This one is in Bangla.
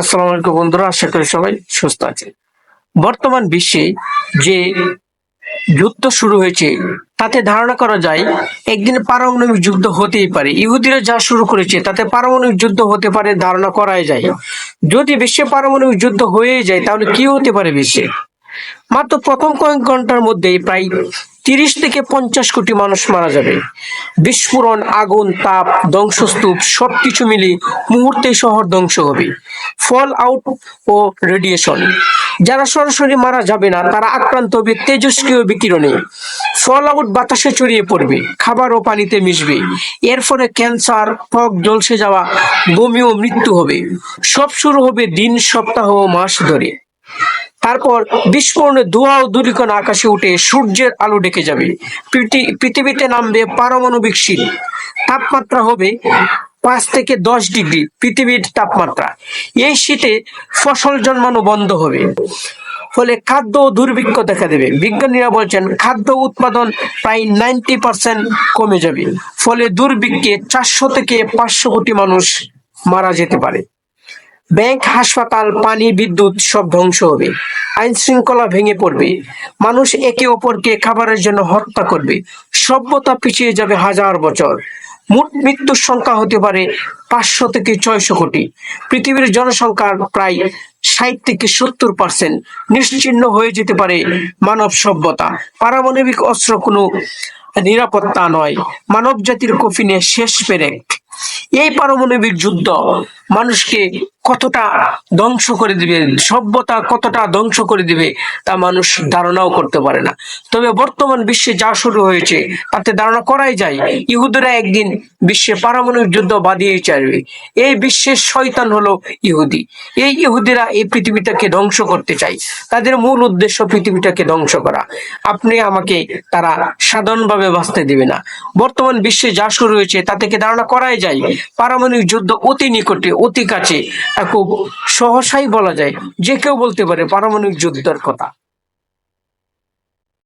আসসালামু আলাইকুম বন্ধুরা, আশা করি সবাই সুস্থ আছে বর্তমান বিশ্বে যে যুদ্ধ শুরু হয়েছে, তাতে ধারণা করা যায় একদিন পারমাণবিক যুদ্ধ হতেই পারে। ইহুদিরা যা শুরু করেছে, তাতে পারমাণবিক যুদ্ধ হতে পারে ধারণা করাই যায়। যদি বিশ্বে পারমাণবিক যুদ্ধ হয়ে যায়, তাহলে কি হতে পারে বিশ্বে? মাত্র প্রথম কয়েক ঘণ্টার মধ্যেই প্রায় তিরিশ থেকে পঞ্চাশ কোটি মানুষ মারা যাবে। বিস্ফোরণ, আগুন, তাপ, ধ্বংসস্তূপ সবকিছু মিলে মুহূর্তে শহর ধ্বংস হবে। ফল আউট ও রেডিয়েশন যারা সরাসরি মারা যাবে না, তারা আক্রান্ত হবে তেজস্ক্রিয় বিকিরণে। ফল আউট বাতাসে ছড়িয়ে পড়বে, খাবার ও পানিতে মিশবে। এর ফলে ক্যান্সার, ত্বক জলসে যাওয়া, বমি ও মৃত্যু হবে। সব শুরু হবে দিন, সপ্তাহ ও মাস ধরে। তারপর বিস্ফোরণে ধোঁয়া ও ধূলিকণা আকাশে উঠে সূর্যের আলো ডেকে যাবে। পৃথিবীতে নামবে পারমাণবিক শীত তাপমাত্রা হবে পাঁচ থেকে দশ ডিগ্রি, পৃথিবীর তাপমাত্রা। এই শীতে ফসল জন্মানো বন্ধ হবে। ফলে খাদ্য ও দুর্ভিক্ষ দেখা দেবে। বিজ্ঞানীরা বলছেন, খাদ্য উৎপাদন প্রায় নাইনটি পার্সেন্ট কমে যাবে। ফলে দুর্ভিক্ষে চারশো থেকে পাঁচশো কোটি মানুষ মারা যেতে পারে। ব্যাংক, হাসপাতাল, পানি, বিদ্যুৎ, সব ধ্বংস হবে। আইন শৃঙ্খলা ভেঙে পড়বে। মানুষ একে অপরকে খাবারের জন্য হত্যা করবে। সভ্যতা পিছিয়ে যাবে হাজার বছর। মোট মৃত্যুর সংখ্যা হতে পারে পাঁচশো থেকে ছয়শো কোটি। পৃথিবীর জনসংখ্যার প্রায় ষাট থেকে সত্তর পার্সেন্ট নিশ্চিহ্ন হয়ে যেতে পারে মানব সভ্যতা। পারমাণবিক অস্ত্র কোনো নিরাপত্তা নয়। মানব জাতির কফিনে শেষ পেরেক। এই পারমাণবিক যুদ্ধ মানুষকে কতটা ধ্বংস করে দিবে, সভ্যতা কতটা ধ্বংস করে দিবে, তা মানুষ ধারণাও করতে পারে না। তবে বর্তমান বিশ্বে যা শুরু হয়েছে, তাতে ধারণা করাই যায়, ইহুদিরা একদিন বিশ্বে পারমাণবিক যুদ্ধ বাঁধিয়েই চাইবে এই বিশ্বের শয়তান হলো ইহুদি। এই ইহুদিরা এই পৃথিবীটাকে ধ্বংস করতে চায়। তাদের মূল উদ্দেশ্য পৃথিবীটাকে ধ্বংস করা। আপনি আমাকে তারা সাধারণভাবে বাঁচতে দিবে না। বর্তমান বিশ্বে যা শুরু হয়েছে তা থেকে ধারণা করাই যায়? পারমাণবিক যুদ্ধ অতি নিকটে অতি কাছে খুব সহসাই বলা যায়। যে কেউ বলতে পারে পারমাণবিক যুদ্ধের কথা।